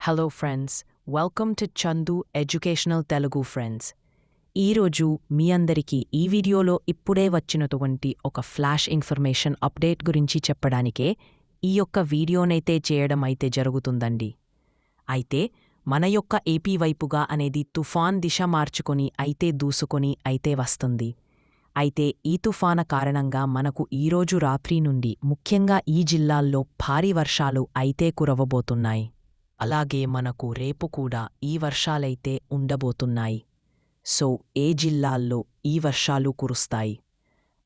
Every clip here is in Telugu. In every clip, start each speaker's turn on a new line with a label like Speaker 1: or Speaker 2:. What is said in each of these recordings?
Speaker 1: Hello friends welcome to Chandu educational Telugu friends ఈరోజు మీ అందరికీ ఈ వీడియోలో ఇప్పుడే వచ్చినటువంటి ఒక ఫ్లాష్ ఇన్ఫర్మేషన్ అప్డేట్ గురించి చెప్పడానికే ఈ యొక్క వీడియోనైతే చేయడం అయితే జరుగుతుందండి. అయితే మన యొక్క ఏపీ వైపుగా అనేది తుఫాన్ దిశ మార్చుకొని అయితే దూసుకొని అయితే వస్తుంది. అయితే ఈ తుఫాన కారణంగా మనకు ఈరోజు రాత్రి నుండి ముఖ్యంగా ఈ జిల్లాల్లో భారీ వర్షాలు అయితే కురవబోతున్నాయి. అలాగే మనకు రేపు కూడా ఈ వర్షాలైతే ఉండబోతున్నాయి. సో ఏ జిల్లాల్లో ఈ వర్షాలు కురుస్తాయి?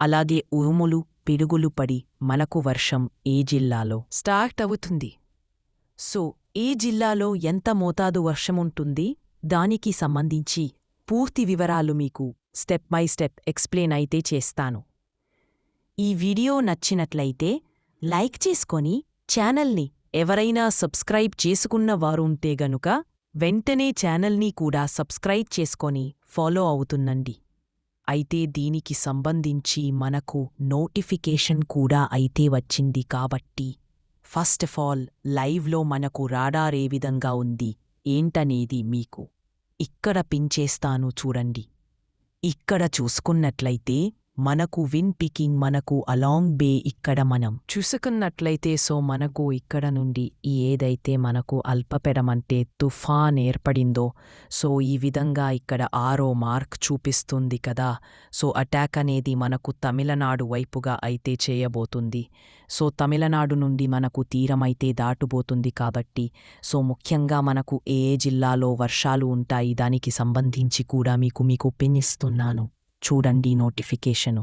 Speaker 1: అలాగే ఉరుములు పిడుగులు పడి మనకు వర్షం ఏ జిల్లాలో? స్టార్ట్ అవుతుంది. సో ఏ జిల్లాలో ఎంత మోతాదు వర్షముంటుంది? దానికి సంబంధించి పూర్తి వివరాలు మీకు స్టెప్ బై స్టెప్ ఎక్స్ప్లెయిన్ అయితే చేస్తాను. ఈ వీడియో నచ్చినట్లయితే లైక్ చేసుకొని ఛానల్ని ఎవరైనా సబ్స్క్రైబ్ చేసుకున్న వారుంటే గనుక వెంటనే ఛానల్ని కూడా సబ్స్క్రైబ్ చేసుకొని ఫాలో అవుతున్నండి అయితే దీనికి సంబంధించి మనకు నోటిఫికేషన్ కూడా అయితే వచ్చింది కాబట్టి ఫస్ట్ ఆఫ్ ఆల్ లైవ్లో మనకు రాడార్ ఏ విధంగా ఉంది ఏంటనేది మీకు ఇక్కడ పించేస్తాను చూడండి. ఇక్కడ చూసుకున్నట్లయితే మనకు విన్ పికింగ్ మనకు అలాంగ్ బే ఇక్కడ మనం. చూసుకున్నట్లయితే సో మనకు ఇక్కడ నుండి ఈ ఏదైతే మనకు అల్పపెడమంటే తుఫాన్ ఏర్పడిందో సో ఈ విధంగా ఇక్కడ ఆరో మార్క్ చూపిస్తుంది కదా. సో అటాక్ అనేది మనకు తమిళనాడు వైపుగా అయితే చేయబోతుంది. సో తమిళనాడు నుండి మనకు తీరమైతే దాటుబోతుంది కాబట్టి సో ముఖ్యంగా మనకు ఏ ఏ జిల్లాలో వర్షాలు ఉంటాయి దానికి సంబంధించి కూడా మీకు మీకు పెన్నిస్తున్నాను. చూడండి నోటిఫికేషను.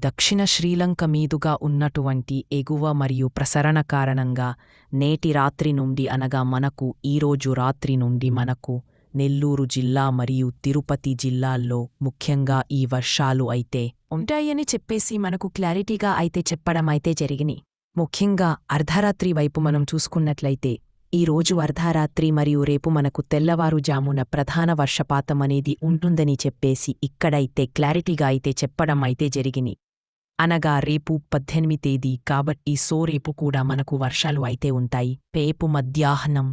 Speaker 1: దక్షిణ శ్రీలంక మీదుగా ఉన్నటువంటి ఎగువ మరియు ప్రసరణ కారణంగా నేటి రాత్రి నుండి అనగా మనకు ఈరోజు రాత్రి నుండి మనకు నెల్లూరు జిల్లా మరియు తిరుపతి జిల్లాల్లో ముఖ్యంగా ఈ వర్షాలు అయితే ఉంటాయని చెప్పేసి మనకు క్లారిటీగా అయితే చెప్పడమైతే జరిగిని జరిగినాయి. ముఖ్యంగా అర్ధరాత్రి వైపు మనం చూసుకున్నట్లయితే ఈ రోజు అర్ధరాత్రి మరియు రేపు మనకు తెల్లవారుజామున ప్రధాన వర్షపాతం అనేది ఉంటుందని చెప్పేసి ఇక్కడైతే క్లారిటీగా అయితే చెప్పడం అయితే జరిగిని. అనగా రేపు పద్దెనిమిది తేదీ కాబట్టి సో రేపు కూడా మనకు వర్షాలు అయితే ఉంటాయి. రేపు మధ్యాహ్నం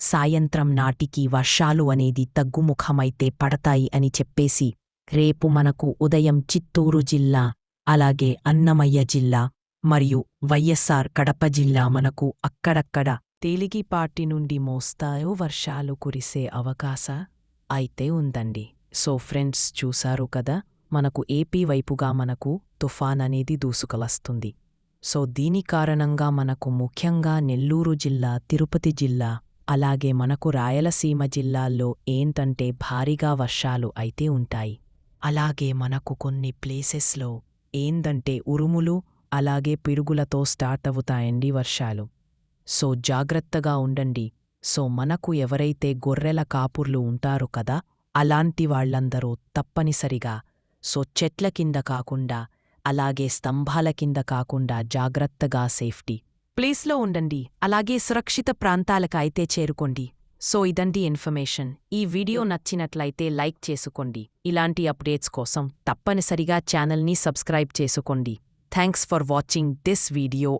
Speaker 1: సాయంత్రం నాటికి వర్షాలు అనేది తగ్గుముఖమైతే పడతాయి అని చెప్పేసి రేపు మనకు ఉదయం చిత్తూరు జిల్లా అలాగే అన్నమయ్య జిల్లా మరియు వైఎస్సార్ కడప జిల్లా మనకు అక్కడక్కడ తేలిగిపాటి నుండి మోస్తాయో వర్షాలు కురిసే అవకాశ అయితే ఉందండి. సో ఫ్రెండ్స్ చూశారు కదా మనకు ఏపీ వైపుగా మనకు తుఫాన్ అనేది దూసుకలస్తుంది. సో దీని కారణంగా మనకు ముఖ్యంగా నెల్లూరు జిల్లా తిరుపతి జిల్లా అలాగే మనకు రాయలసీమ జిల్లాల్లో ఏంటంటే భారీగా వర్షాలు అయితే ఉంటాయి. అలాగే మనకు కొన్ని ప్లేసెస్లో ఏందంటే ఉరుములు అలాగే పిడుగులతో స్టార్ట్ అవుతాయండి వర్షాలు. సో జాగ్రత్తగా ఉండండి. సో మనకు ఎవరైతే గొర్రెల కాపుర్లు ఉంటారో కదా అలాంటి వాళ్ళందరూ తప్పనిసరిగా సో చెట్ల కింద కాకుండా అలాగే స్తంభాల కింద కాకుండా జాగ్రత్తగా సేఫ్టీ. ప్లేస్లో ఉండండి అలాగే సురక్షిత ప్రాంతాలకు అయితే చేరుకోండి. సో ఇదండి ఇన్ఫర్మేషన్. ఈ వీడియో నచ్చినట్లయితే లైక్ చేసుకోండి. ఇలాంటి అప్డేట్స్ కోసం తప్పనిసరిగా ఛానల్ని సబ్స్క్రైబ్ చేసుకోండి. Thanks for watching this video.